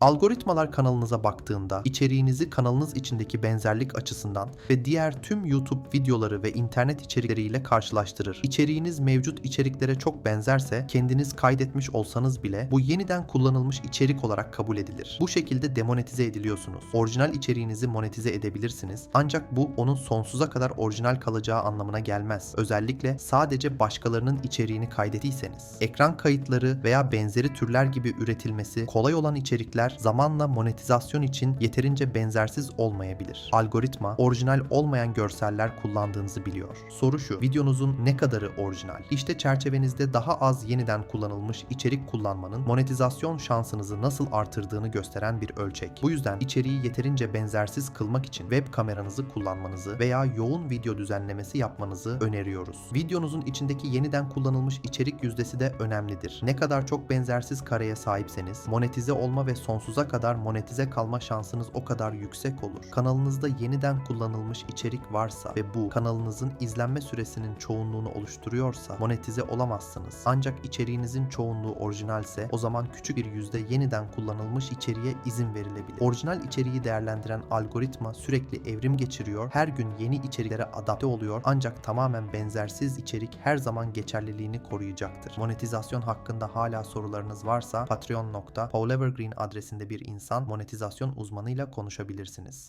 Algoritmalar kanalınıza baktığında içeriğinizi kanalınız içindeki benzerlik açısından ve diğer tüm YouTube videoları ve internet içerikleriyle karşılaştırır. İçeriğiniz mevcut içeriklere çok benzerse kendiniz kaydetmiş olsanız bile bu yeniden kullanılmış içerik olarak kabul edilir. Bu şekilde demonetize ediliyorsunuz. Orijinal içeriğinizi monetize edebilirsiniz ancak bu onun sonsuza kadar orijinal kalacağı anlamına gelmez. Özellikle sadece başkalarının içeriğini kaydettiyseniz. Ekran kayıtları veya benzeri türler gibi üretilmesi kolay olan içerikler zamanla monetizasyon için yeterince benzersiz olmayabilir. Algoritma orijinal olmayan görseller kullandığınızı biliyor. Soru şu, videonuzun ne kadarı orijinal? İşte çerçevenizde daha az yeniden kullanılmış içerik kullanmanın monetizasyon şansınızı nasıl artırdığını gösteren bir ölçek. Bu yüzden içeriği yeterince benzersiz kılmak için web kameranızı kullanmanızı veya yoğun video düzenlemesi yapmanızı öneriyoruz. Videonuzun içindeki yeniden kullanılmış içerik yüzdesi de önemlidir. Ne kadar çok benzersiz kareye sahipseniz monetize olma ve sonsuza kadar monetize kalma şansınız o kadar yüksek olur. Kanalınızda yeniden kullanılmış içerik varsa ve bu kanalınızın izlenme süresinin çoğunluğunu oluşturuyorsa monetize olamazsınız. Ancak içeriğinizin çoğunluğu orijinalse o zaman küçük bir yüzde yeniden kullanılmış içeriğe izin verilebilir. Orijinal içeriği değerlendiren algoritma sürekli evrim geçiriyor, her gün yeni içeriklere adapte oluyor ancak tamamen benzersiz içerik her zaman geçerliliğini koruyacaktır. Monetizasyon hakkında hala sorularınız varsa patreon.paulevergreen adresinde bir insan monetizasyon uzmanıyla konuşabilirsiniz.